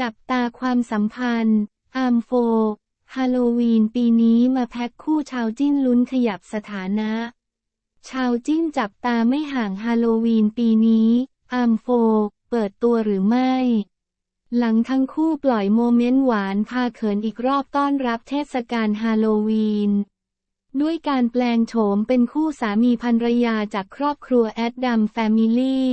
จับตาความสัมพันธ์อาร์มโฟฮาโลวีนปีนี้มาแพ็คคู่ชาวจิ้นลุ้นขยับสถานะ ชาวจิ้นจับตาไม่ห่างฮาโลวีนปีนี้อาร์มโฟเปิดตัวหรือไม่ หลังทั้งคู่ปล่อยโมเมนต์หวานพาเขินอีกรอบต้อนรับเทศกาลฮาโลวีน ด้วยการแปลงโฉมเป็นคู่สามีภรรยาจากครอบครัวแอดดัมแฟมิลี่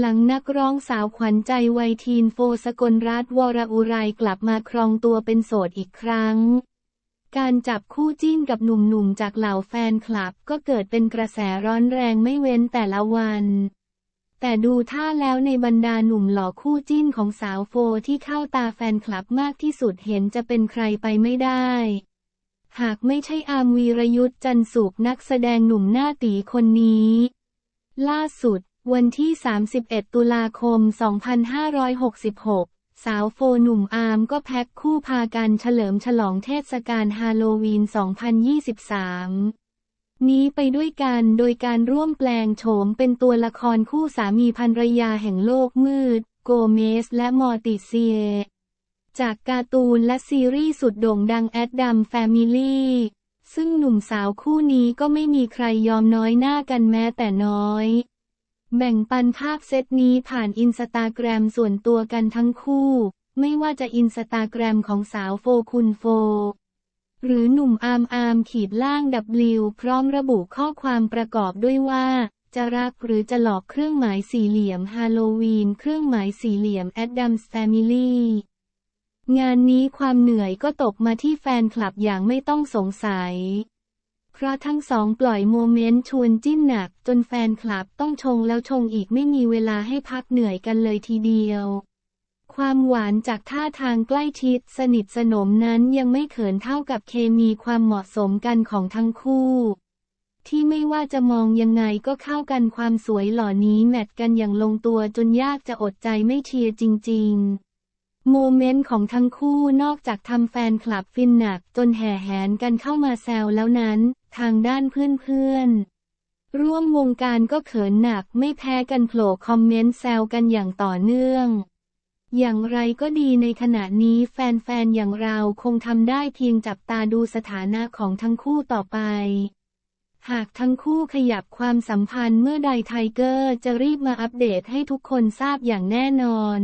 หลังนักร้องสาวขวัญใจวัยทีนโฟสกลรัตวรอุไรกลับมาครองตัวเป็นโสดอีกครั้ง การจับคู่จิ้นกับหนุ่มๆจากเหล่าแฟนคลับก็เกิดเป็นกระแสร้อนแรงไม่เว้นแต่ละวัน แต่ดูท่าแล้วในบรรดาหนุ่มหล่อคู่จิ้นของสาวโฟที่เข้าตาแฟนคลับมากที่สุดเห็นจะเป็นใครไปไม่ได้ หากไม่ใช่อามวีรยุทธ์จันสุขนักแสดงหนุ่มหน้าตีคนนี้ ล่าสุด วันที่ 31 ตุลาคม 2566 สาวโฟหนุ่มอาร์มก็แพ็คคู่พากันเฉลิมฉลองเทศกาลฮาโลวีน 2023 นี้ไปด้วยกันโดยการร่วมแปลงโฉมเป็นตัวละครคู่สามีภรรยาแห่งโลกมืด โกเมสและมอร์ติเซีย จากการ์ตูนและซีรีส์สุดโด่งดังแอดดัมแฟมิลี่ซึ่งหนุ่มสาวคู่นี้ก็ไม่มีใครยอมน้อยหน้ากันแม้แต่น้อย แบ่งปันภาพเซตนี้ผ่านอินสตาแกรมส่วนตัวกันทั้งคู่ ไม่ว่าจะอินสตาแกรมของสาวโฟคุณโฟ หรือหนุ่มอาร์มอาร์มขีดล่างดับลิวพร้อมระบุข้อความประกอบด้วยว่า จะรักหรือจะหลอกเครื่องหมายสี่เหลี่ยมฮาโลวีน เครื่องหมายสี่เหลี่ยมแอดดัมส์แฟมิลี่งานนี้ความเหนื่อยก็ตกมาที่แฟนคลับอย่างไม่ต้องสงสัย เพราะทั้งสองปล่อยโมเมนต์ชวนจิ้นหนัก จนแฟนคลับต้องชงแล้วชงอีกไม่มีเวลาให้พักเหนื่อยกันเลยทีเดียว ความหวานจากท่าทางใกล้ชิดสนิทสนมนั้นยังไม่เขินเท่ากับเคมีความเหมาะสมกันของทั้งคู่ ที่ไม่ว่าจะมองยังไงก็เข้ากันความสวยหล่อนี้แมทกันอย่างลงตัวจนยากจะอดใจไม่เชียร์จริง ๆโมเมนต์ของทั้งคู่นอกจากทำแฟนคลับฟินหนักจนแห่แหนกันเข้ามาแซวแล้วนั้น ทางด้านเพื่อนๆ ร่วมวงการก็เขินหนักไม่แพ้กันโผล่คอมเมนต์แซวกันอย่างต่อเนื่อง อย่างไรก็ดีในขณะนี้แฟนๆ อย่างเราคงทำได้เพียงจับตาดูสถานะของทั้งคู่ต่อไปหากทั้งคู่ขยับความสัมพันธ์เมื่อใดไทเกอร์จะรีบมาอัปเดตให้ทุกคนทราบอย่างแน่นอน